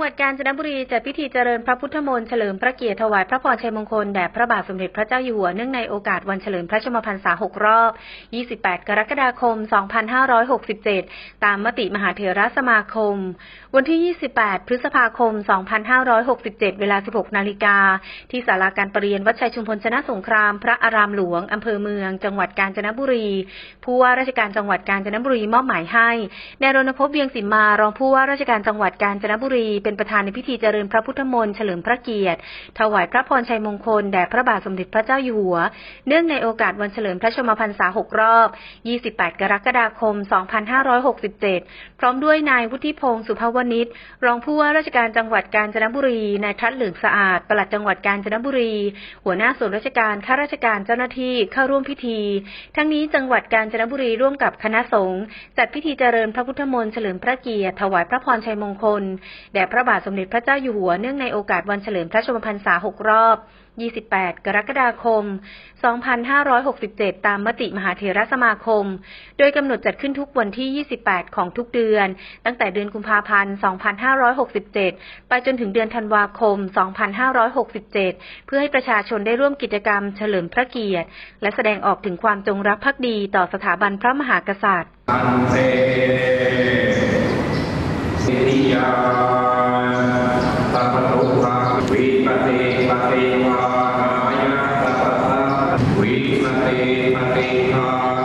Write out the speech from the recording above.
งหวัดกาญจนบุรีจัดพิธีเจริญพระพุทธมนต์เฉลิมพระเกียรติถวายพระพรชัยมงคลแด่พระบาทสมเด็จพระเจ้าอยู่หัวเนื่องในโอกาสวันเฉลิมพระชนมพรรษา 6 รอบ 28 กรกฎาคม 2567 ตามมติมหาเถรสมาคม วันที่ 28 พฤษภาคม 2567 เวลา 16 นาฬิกา ที่ศาลาการประเรียนวัดชัยชุมพลชนะสงคราม พระอารามหลวงอำเภอเมือง จังหวัดกาญจนบุรี ผู้ว่าราชการจังหวัดกาญจนบุรีมอบหมายให้นายรณพเวียงสิมมารองผู้ว่าราชการจังหวัดกาญจนบุรีเป็นประธานในพิธีเจริญพระพุทธมนต์เฉลิมพระเกียรติ ถวายพระพรชัยมงคลแด่พระบาทสมเด็จพระเจ้าอยู่หัว เนื่องในโอกาสวันเฉลิมพระชมพรรษา 6 รอบ 28 กรกฎาคม 2567 พร้อมด้วยนายวุฒิพงศ์สุภวณิชรองผู้ว่าราชการจังหวัดกาญจนบุรี นายทัศน์เหลืองสะอาด ปลัดจังหวัดกาญจนบุรี หัวหน้าส่วนราชการ ข้าราชการเจ้าหน้าที่เข้าร่วมพิธี ทั้งนี้จังหวัดกาญจนบุรีร่วมกับคณะสงฆ์จัดพิธีเจริญพระพุทธมนต์เฉลิมพระเกียรติ ถวายพระพรชัยมงคลแด่พระระบาทสมเด็จพระเจ้าอยู่หัวเนื่องในโอกาสวันเฉลิมพระชนมพรรษา 6 รอบ 28 กรกฎาคม 2567 ตามมติมหาเถรสมาคม โดยกำหนดจัดขึ้นทุกวันที่ 28 ของทุกเดือน ตั้งแต่เดือนกุมภาพันธ์ 2567 ไปจนถึงเดือนธันวาคม 2567 เพื่อให้ประชาชนได้ร่วมกิจกรรมเฉลิมพระเกียรติ และแสดงออกถึงความจงรักภักดีต่อสถาบันพระมหากษัตริย์ Hare Hare Hare